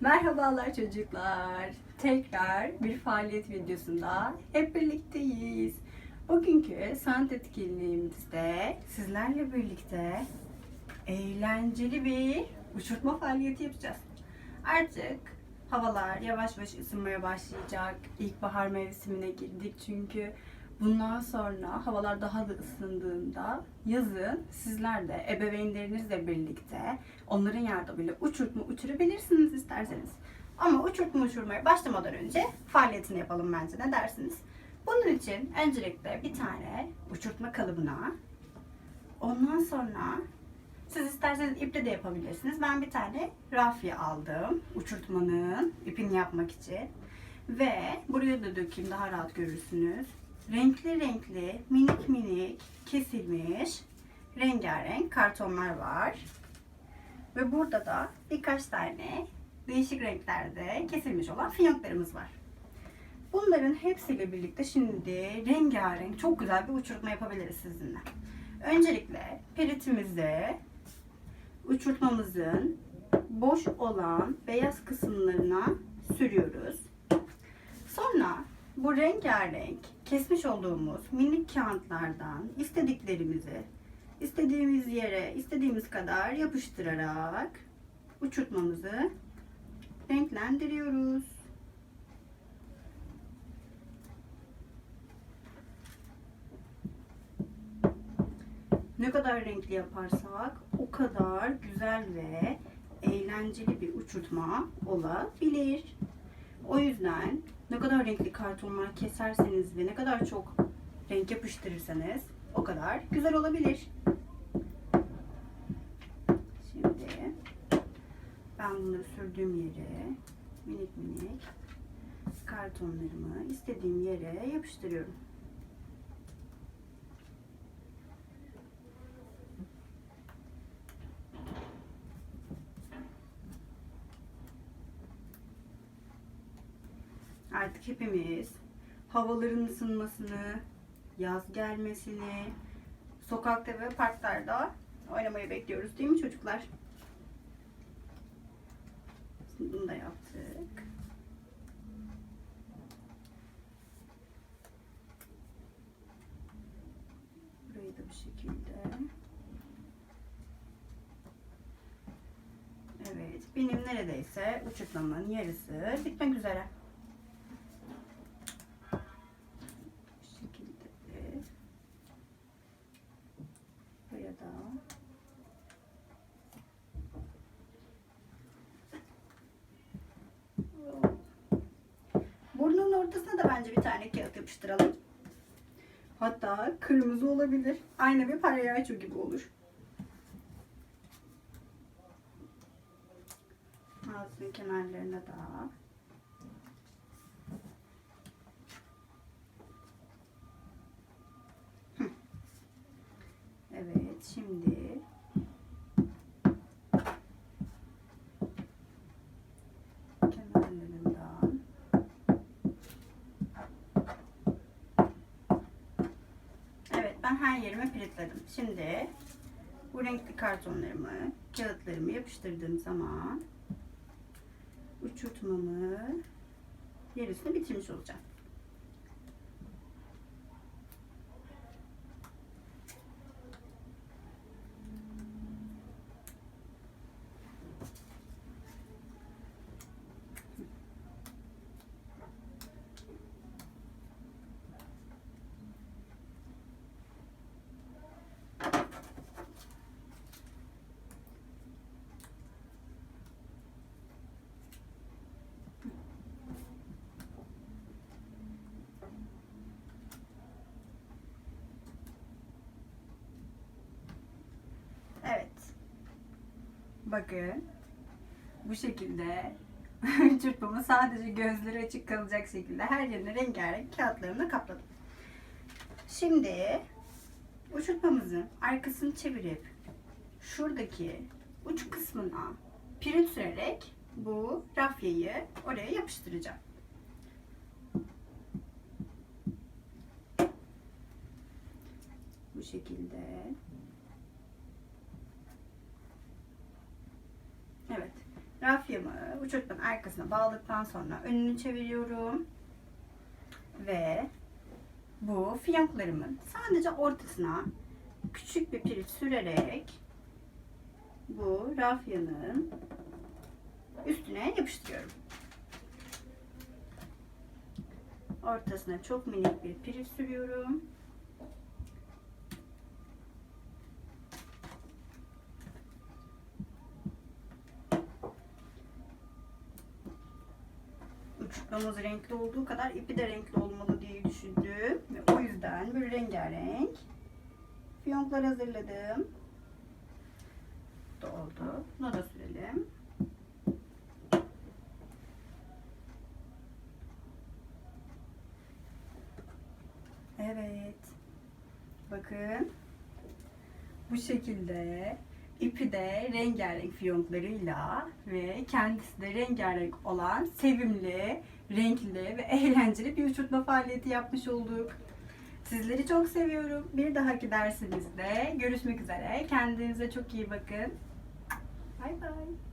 Merhabalar çocuklar. Tekrar bir faaliyet videosunda hep birlikteyiz. Bugünkü sanat etkinliğimizde sizlerle birlikte eğlenceli bir uçurtma faaliyeti yapacağız. Artık havalar yavaş yavaş ısınmaya başlayacak. İlkbahar mevsimine girdik çünkü bundan sonra havalar daha da ısındığında yazın sizler de ebeveynlerinizle birlikte onların yardımıyla uçurtma uçurabilirsiniz isterseniz. Ama uçurtma uçurmaya başlamadan önce faaliyetini yapalım bence ne dersiniz? Bunun için öncelikle bir tane uçurtma kalıbına ondan sonra siz isterseniz iple de yapabilirsiniz. Ben bir tane rafya aldım uçurtmanın ipini yapmak için. Ve buraya da dökeyim daha rahat görürsünüz. Renkli renkli, minik minik kesilmiş rengarenk kartonlar var. Ve burada da birkaç tane değişik renklerde kesilmiş olan fiyonklarımız var. Bunların hepsiyle birlikte şimdi rengarenk çok güzel bir uçurtma yapabiliriz sizinle. Öncelikle peritimizi uçurtmamızın boş olan beyaz kısımlarına sürüyoruz. Sonra bu rengarenk kesmiş olduğumuz minik kağıtlardan istediklerimizi istediğimiz yere istediğimiz kadar yapıştırarak uçurtmamızı renklendiriyoruz. Ne kadar renkli yaparsak o kadar güzel ve eğlenceli bir uçurtma olabilir. O yüzden ne kadar renkli kartonlar keserseniz ve ne kadar çok renk yapıştırırsanız o kadar güzel olabilir. Şimdi ben bunları sürdüğüm yere minik minik kartonlarımı istediğim yere yapıştırıyorum. Artık hepimiz havaların ısınmasını, yaz gelmesini, sokakta ve parklarda oynamayı bekliyoruz değil mi çocuklar? Şimdi bunu da yaptık. Burayı da bu şekilde. Evet, benim neredeyse uçurtmamın yarısı bitmek üzere. Bu şekilde de buraya da Burnunun ortasına da bence bir tane kağıt yapıştıralım. Hatta kırmızı olabilir. Aynı bir palyaço gibi olur. Ağzının kenarlarına da. Hı. Evet, şimdi kenarlarından Evet, ben her yerime kilitledim. Şimdi bu renkli kartonlarımı, kağıtlarımı yapıştırdığım zaman uçurtmamı yarısını bitirmiş olacağım. Evet. Bakın. Bu şekilde uçurtmamı sadece gözleri açık kalacak şekilde her yerine rengarenk kağıtlarımla kapladım. Şimdi uçurtmamızın arkasını çevirip şuradaki uç kısmına pirin sürerek bu rafyayı oraya yapıştıracağım. Bu şekilde. Evet. rafyamı uçurtmanın arkasına bağladıktan sonra önünü çeviriyorum. Ve bu fiyonklarımın sadece ortasına küçük bir pirinç sürerek bu rafyanın üstüne yapıştırıyorum. Ortasına çok minik bir pirinç sürüyorum. Uçurtmamız renkli olduğu kadar ipi de renkli olmalı diye düşündüm. Ve o yüzden böyle rengarenk fiyonklar hazırladım. Doldu. Bunu da sürelim. Evet. Bakın. Bu şekilde ipi de rengarenk fiyonklarıyla ve kendisi de rengarenk olan sevimli, renkli ve eğlenceli bir uçurtma faaliyeti yapmış olduk. Sizleri çok seviyorum. Bir dahaki dersimizde görüşmek üzere. Kendinize çok iyi bakın. Bay bay.